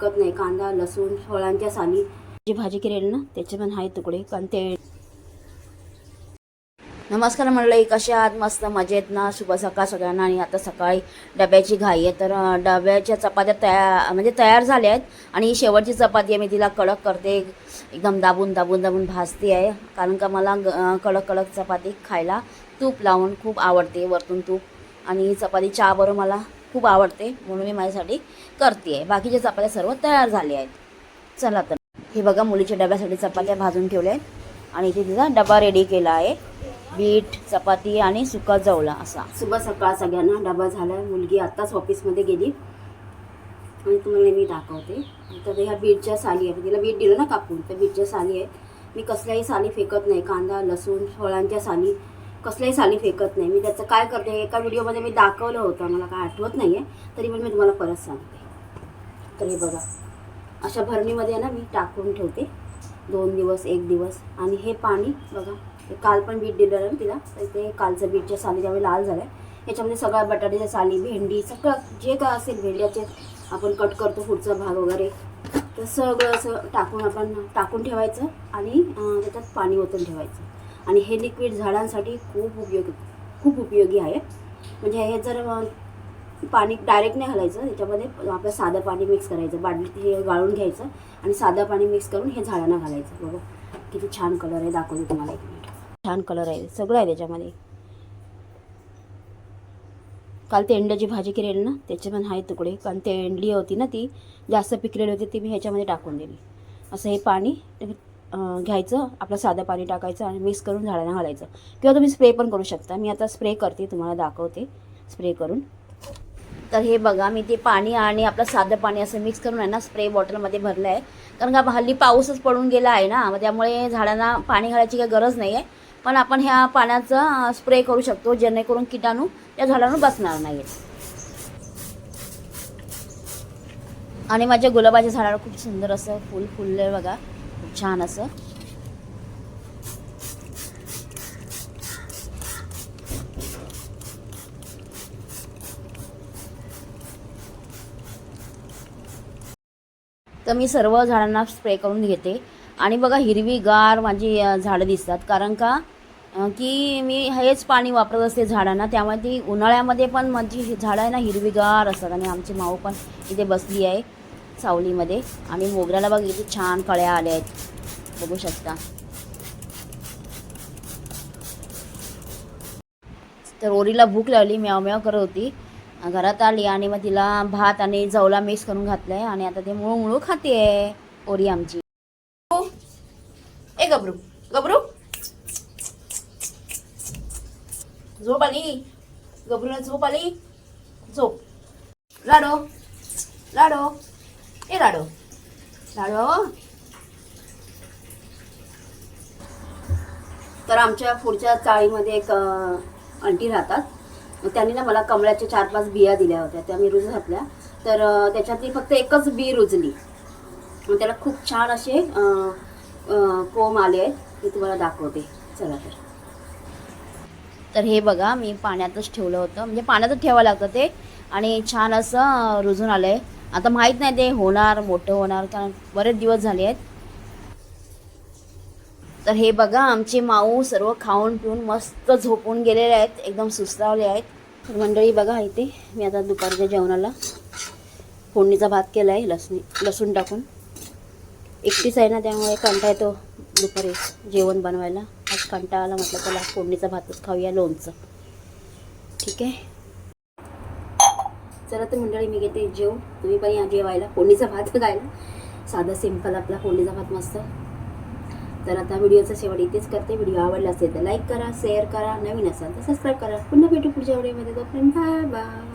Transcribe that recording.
फेकत नाही. कांदा लसूण फळांच्या साली जी भाजी केलेली ना त्याचे पण आहे तुकडे कारण ते नमस्कार मंडळी कशा आहात? मस्त मजेत ना? शुभ सकाळ सगळ्यांना. आणि आता सकाळी डब्याची घाई आहे. तर डब्याच्या चपात्या तयार म्हणजे तयार झाल्या आहेत. आणि ही शेवटची चपाती आहे. मी तिला कडक करते. एकदम दाबून दाबून दाबून भाजते आहे. कारण का मला ग- कडक कडक चपाती खायला तूप लावून खूप आवडते वरतून तूप. आणि ही चपाती चहाबरोबर मला खूप आवडते म्हणून मी माझ्यासाठी करते आहे बाकीच्या चपात्या सर्व तयार झाल्या आहेत. चला तर. हे बघा मुलीच्या डब्यासाठी चपात्या भाजून ठेवल्या आहेत. आणि इथे तिचा डबा रेडी केला आहे. बीट चपाती आणि सुका जवला असा. सुबह सकाळ सगळ्यांना डबा झाला. मुलगी आत्ताच ऑफिसमध्ये गेली. आणि तुम्हाला मी दाखवते. तर ह्या बीटच्या साली आहे तिला बीट दिलं ना कापून तर बीटच्या साली आहे मी कसल्याही साली फेकत नाही. कांदा लसूण फळांच्या साली कसल्याही साली फेकत नाही. मी त्याचं काय करते एका व्हिडिओमध्ये मी दाखवलं होतं मला काय आठवत नाही आहे तरी पण मी तुम्हाला परत सांगते. तर हे बघा अशा भरणीमध्ये आहे ना मी टाकून ठेवते. दोन दिवस एक दिवस. आणि हे पाणी बघा काल पण बीट दिलं ना तिला तर ते कालचं बीटच्या साली ज्यावेळी लाल झालं आहे याच्यामध्ये सगळ्या बटाट्याच्या साली भेंडी सगळं जे काय असेल भेंड्याचे आपण कट करतो पुढचा भाग वगैरे. तर सगळं असं टाकून आपण टाकून ठेवायचं आणि त्याच्यात पाणी ओतून ठेवायचं. आणि हे लिक्विड झाडांसाठी खूप उपयोगी खूप उपयोगी आहे. म्हणजे हे जर पाणी डायरेक्ट नाही घालायचं त्याच्यामध्ये आपलं साधं पाणी मिक्स करायचं बाटलीत हे गाळून घ्यायचं आणि साधं पाणी मिक्स करून हे झाडांना घालायचं. बघा किती छान कलर आहे दाखवते तुम्हाला एक मिनिट छान कलर आहे सगळं आहे त्याच्यामध्ये. काल तेंड्याची भाजी केलेली ना त्याचे पण आहे तुकडे. कारण तेंडली होती ना ती जास्त पिकलेली होती ती मी ह्याच्यामध्ये टाकून दिली. असं हे पाणी घ्यायचं आपलं साधं पाणी टाकायचं आणि मिक्स करून झाडांना घालायचं. किंवा तुम्ही स्प्रे पण करू शकता. मी आता स्प्रे करते तुम्हाला दाखवते. स्प्रे करून. तर हे बघा मी ते पाणी आणि आपलं साधं पाणी असं मिक्स करून आहे ना स्प्रे बॉटलमध्ये भरलं आहे कारण का हल्ली पाऊसच पडून गेला आहे ना मग त्यामुळे झाडांना पाणी घालायची काही गरज नाही आहे पण आपण ह्या पाण्याचा स्प्रे करू शकतो जेणेकरून किटाणू त्या झाडांवर बसणार नाहीत आणि माझ्या गुलाबाच्या झाडाला खूप सुंदर असं फुल फुललं आहे बघा. खूप छान असं. तर मी सर्व झाडांना स्प्रे करून घेते. आणि बघा हिरवीगार माझी झाडं दिसतात. कारण का? की मी हेच पाणी वापरत असते झाडांना. त्यामुळे ती उन्हाळ्यामध्ये पण माझी झाडं आहे ना हिरवीगार असतात. आणि आमची माऊ पण इथे बसली आहे. सावलीमध्ये. आणि मोगऱ्याला बघ इथे छान कळ्या आल्या आहेत. बघू शकता. तर ओरीला भूक लावली म्याव म्याव करत होती. घरात आली आणि मग तिला भात आणि जवला मिक्स करून घातलंय आणि आता ते मुळू मुळू खाते ओरी आमची. ए गबरू गबरू. झोप आली. गबरूला झोप आली. झोप. लाडो लाडो. ए लाडो. लाडो. तर आमच्या पुढच्या चाळीमध्ये एक आंटी राहतात. त्यांनी ना मला कमळाच्या चार पाच बिया दिल्या होत्या. त्या मी रुज घातल्या. तर त्याच्यातली फक्त एकच बी रुजली. मग त्याला खूप छान असे कोम कोंब आले आहेत. मी तुम्हाला दाखवते. चला तर. तर हे बघा मी पाण्यातच ठेवलं होतं. म्हणजे पाण्यातच ठेवावं लागतं ते. आणि छान असं रुजून आलं आहे आता माहीत नाही ते होणार मोठं होणार कारण बरेच दिवस झाले आहेत. तर हे बघा आमचे माऊ सर्व खाऊन पिऊन मस्त झोपून गेलेले आहेत एकदम सुस्तावले आहेत. तर मंडळी बघा इथे मी आता दुपारच्या जेवणाला फोडणीचा भात केला आहे लसणी लसूण टाकून. एकटीच आहे ना त्यामुळे कंटा येतो दुपारी जेवण बनवायला. आज कंटा आला म्हटलं त्याला फोडणीचा भातच खाऊया लोणचं. ठीक आहे? चला तर मंडळी मी घेते जेव तुम्ही पण या जेवायला. फोडणीचा भात खायला. साधा सिंपल आपला फोडणीचा भात मस्त. तर आता व्हिडिओचा शेवट इथेच करते. व्हिडिओ आवडला असेल तर लाईक करा शेअर करा. नवीन असाल तर सबस्क्राईब करा. पुन्हा भेटू पुढच्या व्हिडिओमध्ये. तोपर्यंत बाय बाय